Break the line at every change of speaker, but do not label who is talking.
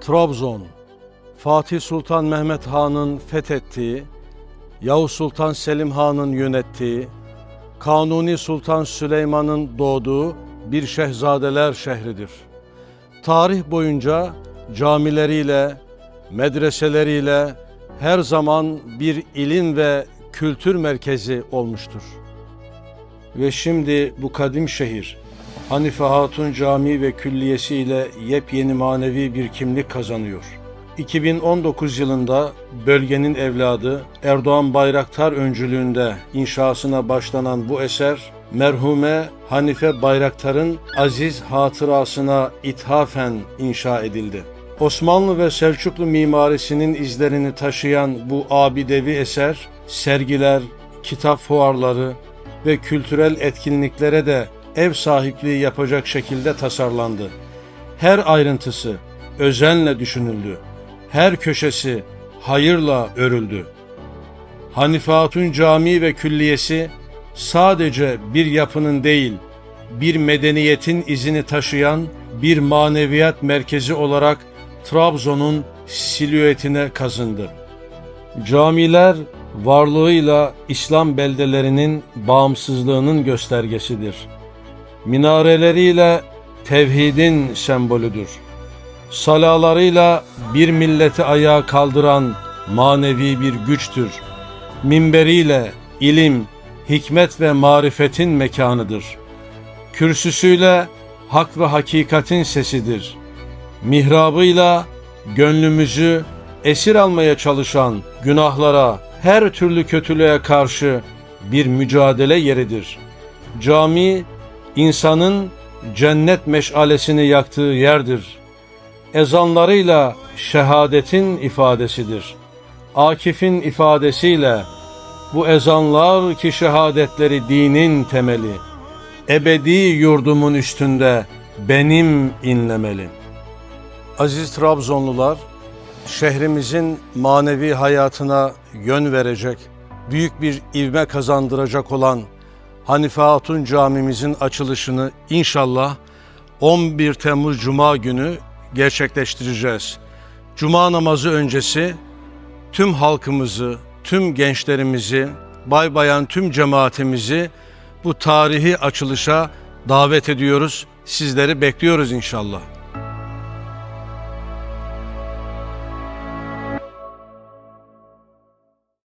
Trabzon, Fatih Sultan Mehmet Han'ın fethettiği, Yavuz Sultan Selim Han'ın yönettiği, Kanuni Sultan Süleyman'ın doğduğu bir şehzadeler şehridir. Tarih boyunca camileriyle, medreseleriyle her zaman bir ilim ve kültür merkezi olmuştur. Ve şimdi bu kadim şehir Hanife Hatun Camii ve Külliyesi ile yepyeni manevi bir kimlik kazanıyor. 2019 yılında bölgenin evladı Erdoğan Bayraktar öncülüğünde inşasına başlanan bu eser merhume Hanife Bayraktar'ın aziz hatırasına ithafen inşa edildi. Osmanlı ve Selçuklu mimarisinin izlerini taşıyan bu abidevi eser sergiler, kitap fuarları ve kültürel etkinliklere de ev sahipliği yapacak şekilde tasarlandı. Her ayrıntısı özenle düşünüldü. Her köşesi hayırla örüldü. Hanife Hatun Camii ve Külliyesi sadece bir yapının değil, bir medeniyetin izini taşıyan bir maneviyat merkezi olarak Trabzon'un silüetine kazındı. Camiler varlığıyla İslam beldelerinin bağımsızlığının göstergesidir. Minareleriyle tevhidin sembolüdür. Salalarıyla bir milleti ayağa kaldıran manevi bir güçtür. Minberiyle ilim, hikmet ve marifetin mekanıdır. Kürsüsüyle hak ve hakikatin sesidir. Mihrabıyla gönlümüzü esir almaya çalışan günahlara, her türlü kötülüğe karşı bir mücadele yeridir. Cami, insanın cennet meşalesini yaktığı yerdir. Ezanlarıyla şehadetin ifadesidir. Akif'in ifadesiyle bu ezanlar ki şehadetleri dinin temeli. Ebedi yurdumun üstünde benim inlemeli. Aziz Trabzonlular, şehrimizin manevi hayatına yön verecek, büyük bir ivme kazandıracak olan Hanife Hatun Camimizin açılışını inşallah 11 Temmuz Cuma günü gerçekleştireceğiz. Cuma namazı öncesi tüm halkımızı, tüm gençlerimizi, bay bayan tüm cemaatimizi bu tarihi açılışa davet ediyoruz. Sizleri bekliyoruz inşallah.